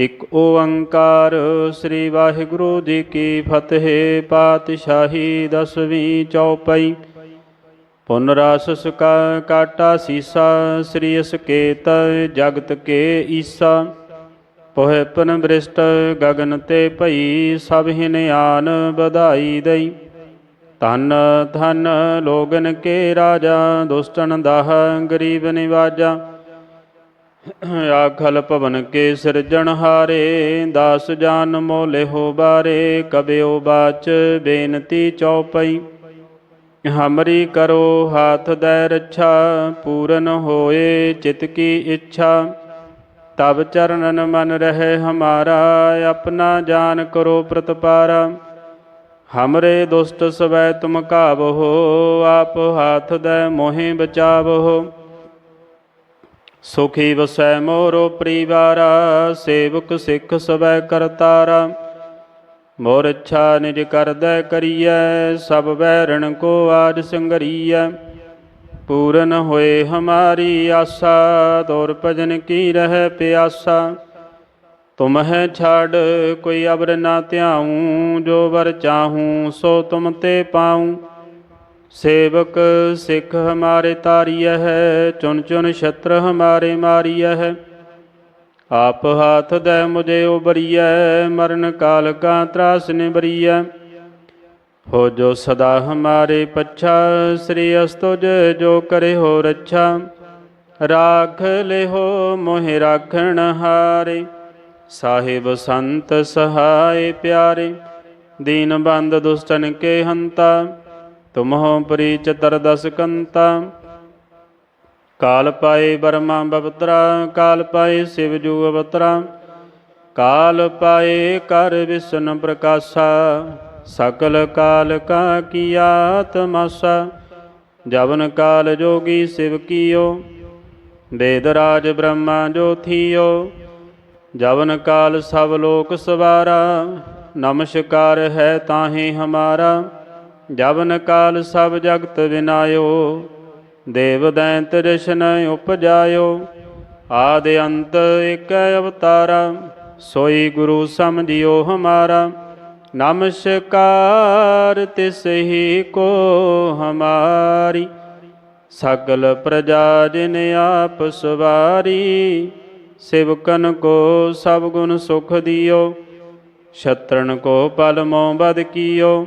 ਇਕ ਓੰਕਾਰ ਸ੍ਰੀ ਵਾਹਿਗੁਰੂ ਜੀ ਕੀ ਫਤਿਹ, ਪਾਤਸ਼ਾਹੀ ਦਸਵੀਂ ਚੌਪਈ। ਪੁਨ ਰਸ ਸੁਕਾ ਕਾਟਾ ਸੀਸਾ, ਸ੍ਰੀ ਅਸਕੇਤ ਜਗਤ ਕੇ ਈਸਾ। ਪੋਹਿ ਪਨ ਬ੍ਰਿਸ਼ਟ ਗਗਨ ਤੇ ਭਈ, ਸਭ ਹਿਨ ਵਧਾਈ ਦਈ। ਧਨ ਧਨ ਲੋਗਨ ਕੇ ਰਾਜਾ ਦੁਸ਼ਟਨ ਦਾਹ ਗਰੀਬ ਨਿਵਾਜਾ। ਆਖਲ ਭਵਨ ਕੇ ਸਿਰਜਣ ਹਾਰੇ, ਦਾਸ ਜਾਨ ਮੋਲੇ ਹੋ ਬਾਰੇ, ਕਬਿਓ ਬਾਚ ਬੇਨਤੀ ਚਉਪਈ ਹਮਰੀ ਕਰੋ ਹਾਥ ਦੈ ਰੱਛਾ, ਪੂਰਨ ਹੋਏ ਚਿਤ ਕੀ ਇੱਛਾ। ਤਬ ਚਰਨਨ ਮਨ ਰਹੇ ਹਮਾਰਾ, ਆਪਣਾ ਜਾਨ ਕਰੋ ਪ੍ਰਤਪਾਰਾ। ਹਮਰੇ ਦੁਸ਼ਟ ਸਵੈ ਤੁਮ ਕਾਬਹੋ ਆਪ ਹਾਥ ਦੈ ਮੋਹਿ ਬਚਾਵਹੋ ਸੁਖੀ ਵਸੈ ਮੋਰੋ ਪਰਿਵਾਰਾ, ਸੇਵਕ ਸਿੱਖ ਸਵੈ ਕਰਤਾਰਾ। ਮੋਰ ਇੱਛਾ ਨਿਜ ਕਰਦੈ ਕਰੀਐ, ਸਭ ਵੈਰਣ ਕੋ ਆਜ ਸੰਗਰੀਐ। ਪੂਰਨ ਹੋਏ ਹਮਾਰੀ ਆਸਾ, ਤੋਰ ਭਜਨ ਕੀ ਰਹਿ ਪਿਆਸਾ। ਤੁਮ ਹੈ ਛਾੜ, ਕੋਈ ਅਬਰ ਨਾ ਧਿਆਉ, ਜੋ ਵਰ ਚਾਹੂੰ, ਸੋ ਤੁਮ ਤੇ ਪਾਉ। ਸੇਵਕ ਸਿੱਖ ਹਮਾਰੇ ਤਾਰੀਐ ਹੈ ਚੁਨ ਚੁਨ ਛਤਰ ਹਮਾਰੇ ਮਾਰੀਐ ਹੈ। ਆਪ ਹਾਥ ਦੈ ਮੁਝੇ ਉਬਰੀਐ ਮਰਨ ਕਾਲ ਕਾ ਤਰਾਸ ਨਿਬਰੀਐ ਹੋ ਜੋ ਸਦਾ ਹਮਾਰੇ ਪੱਛਾ, ਸ੍ਰੀ ਅਸਤੁਜ ਜੋ ਕਰੇ ਹੋ ਰੱਛਾ। ਰਾਖ ਲਿਹੋ ਮੋਹਿ ਰਾਖਣ ਹਾਰੇ, ਸਾਹਿਬ ਸੰਤ ਸਹਾਏ ਪਿਆਰੇ। ਦੀਨ ਬੰਦ ਦੁਸ਼ਟਨ ਕੇ ਹੰਤਾ। ਤੁਮਹੁ ਪਰੀ ਚਤਰ ਕੰਤਾ ਕਾਲ ਪਾਏ ਬਰਮਾ ਬਵਤਰਾ, ਕਾਲ ਪਾਏ ਸਿਵ ਜੂ ਅਵਤਰਾ। ਕਾਲ ਪਾਏ ਕਰ ਵਿਸ਼ਨ ਪ੍ਰਕਾਸ਼ਾ, ਸਕਲ ਕਾਲ ਕਾ ਕੀਆ ਤਮਾਸਾ ਜਵਨ ਕਾਲ ਜੋਗੀ ਸਿਵ ਕੀਓ, ਵੇਦ ਰਾਜ ਬ੍ਰਹਮਾ ਜੋ ਥੀਓ। ਜਵਨ ਕਾਲ ਸਭ ਲੋਕ ਸਵਾਰਾ, ਨਮਸਕਾਰ ਹੈ ਤਾਹੇ ਹਮਾਰਾ। ਜਵਨ ਕਾਲ ਸਭ ਜਗਤ ਵਿਨਾਇਓ, ਦੇਵ ਦੈਂਤ ਰਸ਼ਨ ਉਪਜਾਇਓ। ਆਦ ਅੰਤ ਇਕ ਅਵਤਾਰਾ, ਸੋਈ ਗੁਰੂ ਸਮਝਿਓ ਹਮਾਰਾ। ਨਮਸਕਾਰ ਤਿਸ ਕੋ ਹਮਾਰੀ। ਸਗਲ ਪ੍ਰਜਾ ਜਿਨ ਆਪ ਸਵਾਰੀ, ਸਿਵਕਨ ਕੋ ਸਭ ਗੁਣ ਸੁਖ ਦਿਓ। ਛਤਰਨ ਕੋ ਪਲ ਮੋਹ ਬਦ ਕੀਓ।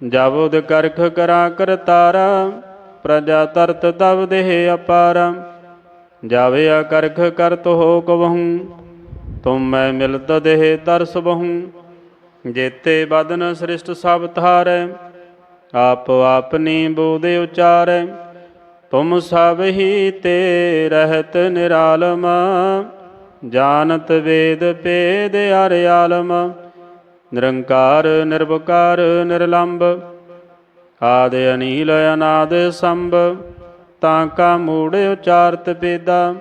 ਜਬੁਦ ਕਰਖ ਕਰਾ ਕਰਤਾਰਾ, ਪ੍ਰਜਾ ਤਰਤ ਤਬ ਦੇਹ ਅਪਾਰਾ। ਜਾਵੇ ਆ ਕਰਖ ਕਰਤ ਹੋ ਕਬਹੂ ਤੁਮ ਮੈਂ ਮਿਲਤ ਦੇਹ ਤਰਸ ਬਹੂ ਜੇਤੇ ਬਦਨ ਸ੍ਰਿਸ਼ਟ ਸਭ ਧਾਰੈ, ਆਪ ਆਪਨੀ ਬੋਦੇ ਉਚਾਰੈ। ਤੁਮ ਸਭ ਹੀ ਤੇ ਰਹਿਤ ਨਿਰਾਲਮ, ਜਾਣਤ ਵੇਦ ਪੇਦ ਅਰ ਆਲਮ। ਨਿਰੰਕਾਰ ਨਿਰਭਕਾਰ ਨਿਰਲੰਭ ਆਦ ਅਨੀਲ ਅਨਾਦ ਸੰਭ, ਤਾਂ ਕਾ ਮੂੜ ਉਚਾਰਤ ਬੇਦਾ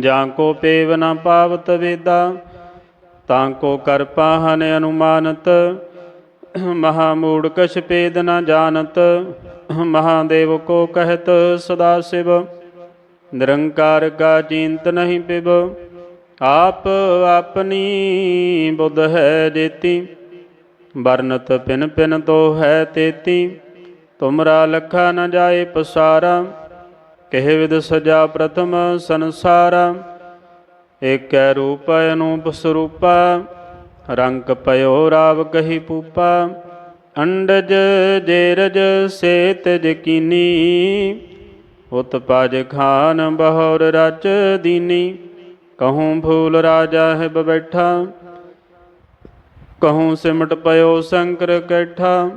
ਜਾਂ ਕੋ ਪੇਵ ਨ ਪਾਵਤ ਵੇਦਾ, ਤਾਂ ਕੋ ਕਰ ਪਾਹਨ ਅਨੁਮਾਨਤ, ਮਹਾ ਮੂੜ ਕਛ ਪੇਦ ਨ ਜਾਣਤ ਮਹਾਦੇਵ ਕੋ ਕਹਿਤ ਸਦਾ ਸਿਵ, ਨਿਰੰਕਾਰ ਕਾ ਚਿੰਤ ਨਹੀਂ ਪਿਬ ਆਪ ਆਪਣੀ ਬੁੱਧ ਹੈ ਜੇਤੀ ਵਰਨਤ ਪਿਨ ਪਿਨ ਤੋ ਹੈ ਤੇਤੀ। ਤੁਮਰਾ ਲਖਾ ਨ ਜਾਏ ਪਸਾਰਾ, ਕਹਿ ਵਿਦ ਸਜਾ ਪ੍ਰਥਮ ਸੰਸਾਰਾ। ਏਕੈ ਰੂਪ ਅਨੂਪ ਸਰੂਪਾ, ਰੰਗ ਪਇਓ ਰਾਵ ਕਹੀ ਪੂਪਾ। ਅੰਡਜ ਜੇਰਜ ਸੇਤ ਜਕੀਨੀ ਉਤ ਪਜ ਖਾਨ ਬਹੁਰ ਰਚ ਦੀਨੀ। ਕਹੂੰ ਭੂਲ ਰਾਜਾ ਹੈ ਬੈਠਾ, ਕਹੂੰ ਸਿਮਟ ਪਇਓ ਸ਼ੰਕਰ ਕੈਠਾ,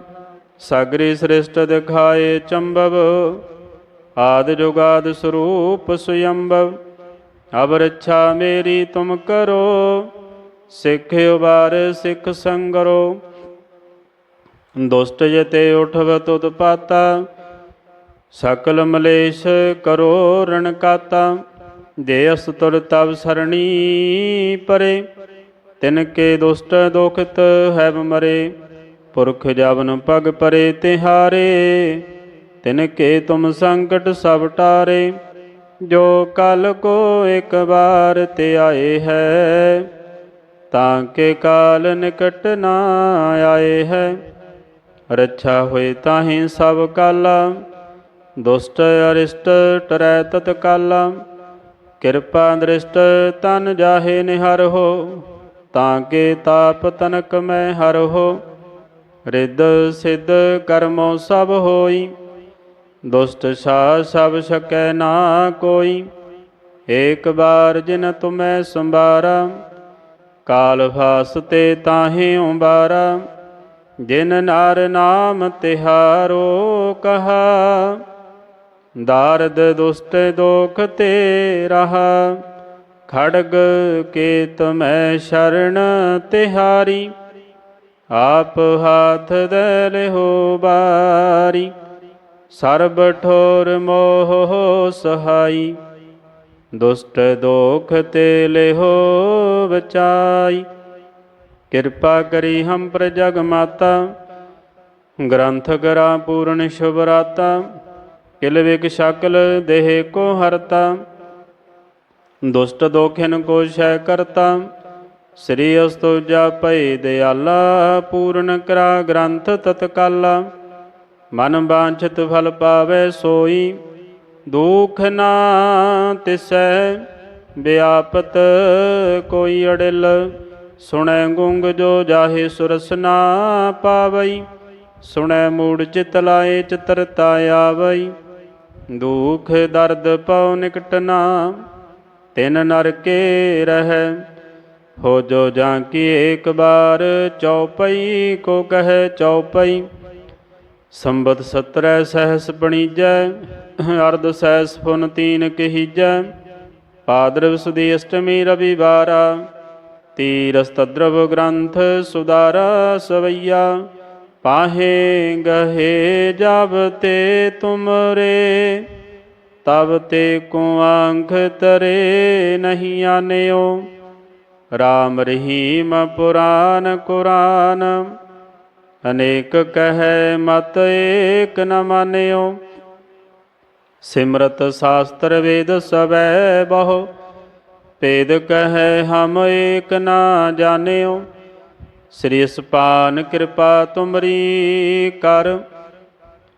ਸਾਗਰੀ ਸ੍ਰਿਸ਼ਟ ਦਿਖਾਏ ਚੰਬਵ, ਆਦ ਜੁਗਾਦ ਸਰੂਪ ਸੁਯੰਭਵ ਅਬ ਰੱਛਾ ਮੇਰੀ ਤੁਮ ਕਰੋ, ਸਿੱਖ ਉਬਾਰ ਸਿੱਖ ਸੰਗਰੋ। ਦੁਸ਼ਟ ਜਤੇ ਉਠਵ ਤੁਧ ਪਾਤਾ, ਸਕਲ ਮਲੇਸ਼ ਕਰੋ ਰਣਕਾਤਾ ਜੇ ਅਸ ਤੁਰ ਤਬ ਸਰਣੀ ਪਰੇ, ਤਿਨ ਕੇ ਦੁਸ਼ਟ ਦੁਖਤ ਹੈ ਮਰੇ, ਪੁਰਖ ਜਵਨ ਪਗ ਪਰੇ ਤਿਹਾਰੇ, ਤਿਨ ਕੇ ਤੁਮ ਸੰਕਟ ਸਭ ਟਾਰੇ, ਜੋ ਕਲ ਕੋ ਇੱਕ ਵਾਰ ਤੇ ਆਏ ਹੈ, ਤਾਂ ਕੇ ਕਾਲ ਨਿਕਟ ਨਾ ਆਏ ਹੈ, ਰੱਛਾ ਹੋਏ ਤਾਹੀਂ ਸਭ ਕਾਲ, ਦੁਸ਼ਟ ਅਰਿਸ਼ਟ ਟਰੈ ਤਤ ਕਾਲਾ ਕਿਰਪਾ ਦ੍ਰਿਸ਼ਟ ਤਨ ਜਾਹੇ ਨਿਹਰ ਹੋ, ਤਾਂ ਕੇ ਤਾਪ ਤਨਕ ਮੈਂ ਹਰ ਹੋ। ਰਿੱਧ ਸਿੱਧ ਕਰਮੋ ਸਭ ਹੋਈ, ਦੁਸ਼ਟ ਸਾ ਸਭ ਸਕੈ ਨਾ ਕੋਈ। ਏਕ ਬਾਰ ਜਿਨ ਤੁਮੈ ਸੰਭਾਰਾ, ਕਾਲ ਫਾਸ ਤੇ ਤਾਹੇ ਉਬਾਰਾ। ਜਿਨ ਨਾਰ ਨਾਮ ਤਿਹਾਰੋ ਕਹਾ ਦਾਰਦ ਦੁਸ਼ਟ ਦੋਖ ਤੇ ਰਹਾ ਖੜਗ ਕੇ ਤੁਮੈ ਸ਼ਰਨ ਤਿਹਾਰੀ, ਆਪ ਹਾਥ ਦੇ ਲਿਹੋ ਬਾਰੀ, ਸਰਬ ਠੋਰ ਮੋਹ ਸਹਾਈ, ਦੁਸ਼ਟ ਦੋਖ ਤੇ ਲਿਹੋ ਬਚਾਈ। ਕਿਰਪਾ ਕਰੀ ਹਮ ਪਰ ਮਾਤਾ ਗ੍ਰੰਥ ਗਰਾ ਪੂਰਨ ਸ਼ੁਭ ਰਾਤਾ ਕਿਲ ਵਿਕ ਸ਼ਕਲ ਦੇਹ ਕੋ ਹਰਤਾ, ਦੁਸ਼ਟ ਦੋਖਿਨ ਕੋ ਸ਼ੈ ਕਰਤਾ, ਸ੍ਰੀ ਅਸਤੁਜਾ ਭਈ ਦਿਆਲਾ, ਪੂਰਨ ਕਰਾ ਗ੍ਰੰਥ ਤਤਕਾਲਾ, ਮਨ ਬਾਂਛਿਤ ਫਲ ਪਾਵੇ ਸੋਈ, ਦੁਖ ਨਾ ਤਿਸੈ, ਵਿਆਪਤ ਕੋਈ ਅੜਿਲ, ਸੁਣੈ ਗੁੰਗ ਜੋ ਜਾਹੇ ਸੁਰਸ ਨਾ ਪਾਵਈ, ਸੁਣੈ ਮੂੜ ਚਿਤ ਲਾਏ ਚਤਰਤਾ ਆਵਈ। ਦੁਖ ਦਰਦ ਪਉ ਨਿਕਟ ਨਾ ਤਿਨ ਨਰ ਕੇ ਰਹੈ। ਹੋ ਜੋ ਜਾਂ ਕੀ ਏਕ ਬਾਰ ਚਉਪਈ, ਕੋ ਕਹੈ ਚਉਪਈ। ਸੰਬਤ ਸਤਰੈ ਸਹਸ ਬਣੀਜੈ, ਅਰਧ ਸਹਿਸ ਫੁਨ ਤੀਨ ਕਹੀਜੈ। ਪਾਦਰਵ ਸੁਦੀ ਅਸ਼ਟਮੀ ਰਵਿਵਾਰਾ ਤੀਰਸ ਤਦਰਵ ਗ੍ਰੰਥ ਸੁਦਾਰਾ ਸਵਈਆ। ਪਾਹੇ ਗਹੇ ਜਬ ਤੇ ਤੁਮਰੇ, ਤਬ ਤੇ ਕੋ ਆਂਖ ਤਰੇ ਨਹੀਂ ਆਨਿਓ। ਰਾਮ ਰਹੀਮ ਪੁਰਾਨ ਕੁਰਾਨ, ਅਨੇਕ ਕਹੈ ਮਤ ਏਕ ਨ ਮਾਨਿਓ। ਸਿਮਰਤ ਸ਼ਾਸਤਰ ਵੇਦ ਸਵੈ ਬਹੁ, ਭੇਦ ਕਹੈ ਹਮ ਏਕ ਨਾ ਜਾਣਿਓ। ਸ੍ਰੀ ਸਪਾਨ ਕਿਰਪਾ ਤੁਮਰੀ ਕਰ।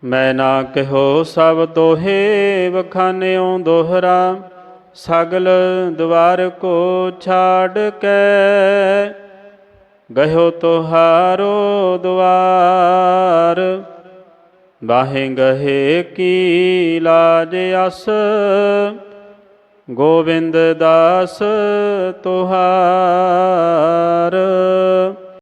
ਮੈਂ ਨਾ ਕਹੋ ਸਭ ਤੋਹੇ ਵਖਾਨਿਓ ਦੋਹਰਾ, ਸਗਲ ਦਵਾਰ ਕੋ ਛਾੜ ਕੇ। ਗਇਓ ਤੁਹਾਰੋ ਦੁਆਰ ਬਾਹੇ ਗਹੇ ਕੀ ਲਾਜ ਅਸ। ਗੋਬਿੰਦ ਦਾਸ ਤੁਹਾਰ।